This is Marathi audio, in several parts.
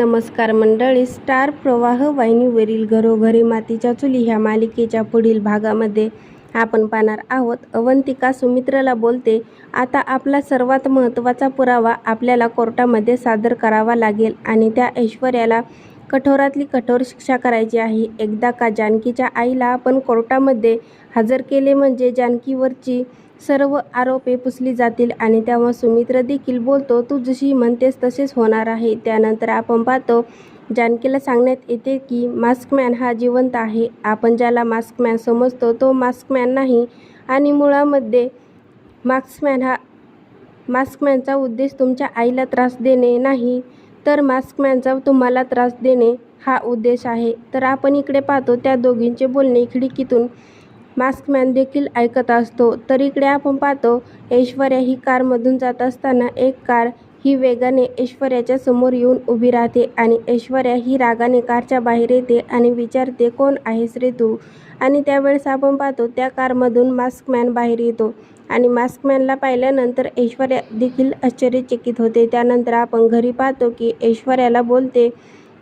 नमस्कार मंडळी. स्टार प्रवाह वाहिनीवरील घरोघरी मातीच्या चुली ह्या मालिकेच्या पुढील भागामध्ये आपण पाहणार आहोत. अवंतिका सुमित्राला बोलते आता आपला सर्वात महत्त्वाचा पुरावा आपल्याला कोर्टामध्ये सादर करावा लागेल आणि त्या ऐश्वर्याला कठोरातली कठोर शिक्षा करायची आहे. एकदा का जानकीच्या आईला आपण कोर्टामध्ये हजर केले म्हणजे जानकीवरची सर्व आरोपे पुसली जातील आणि तेव्हा सुमित्र देखील बोलतो तू जशी म्हणतेस तसेच होणार आहे. त्यानंतर आपण पाहतो जानकीला सांगण्यात येते की मास्कमॅन हा जिवंत आहे. आपण ज्याला मास्कमॅन समजतो तो मास्कमॅन नाही आणि मुळामध्ये मास्कमॅन हा मास्कमॅनचा उद्देश तुमच्या आईला त्रास देणे नाही. तर मास्कमॅनचा तुम्हाला त्रास देणे हा उद्देश आहे. तर आपण इकडे पाहतो त्या दोघींचे बोलणे खिडकीतून मास्कमॅन देखील ऐकत असतो. तर इकडे आपण पाहतो ऐश्वर्या ही कारमधून जात असताना एक कार ही वेगाने ऐश्वर्याच्या समोर येऊन उभी राहते आणि ऐश्वर्या ही रागाने कारच्या बाहेर येते आणि विचारते कोण आहेस रे तू? आणि त्यावेळेस आपण पाहतो त्या कारमधून मास्कमॅन बाहेर येतो आणि मास्कमॅनला पाहिल्यानंतर ऐश्वर्या देखील आश्चर्यचकित होते. त्यानंतर आपण घरी पाहतो की ऐश्वर्याला बोलते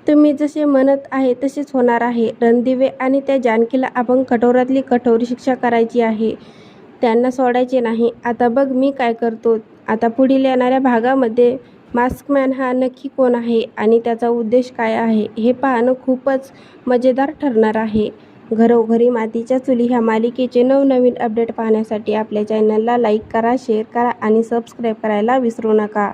तुम्ही जसे म्हणत आहे तसेच होणार आहे. रणदिवे आणि त्या जानकीला आपण कठोरातली कठोर शिक्षा करायची आहे. त्यांना सोडायचे नाही. आता बघ मी काय करतो. आता पुढील येणाऱ्या भागामध्ये मास्कमॅन हा नक्की कोण आहे आणि त्याचा उद्देश काय आहे हे पाहणं खूपच मजेदार ठरणार आहे. घरोघरी मातीच्या चुली ह्या मालिकेचे नवनवीन अपडेट पाहण्यासाठी आपल्या चॅनलला लाईक करा शेअर करा आणि सबस्क्राईब करायला विसरू नका.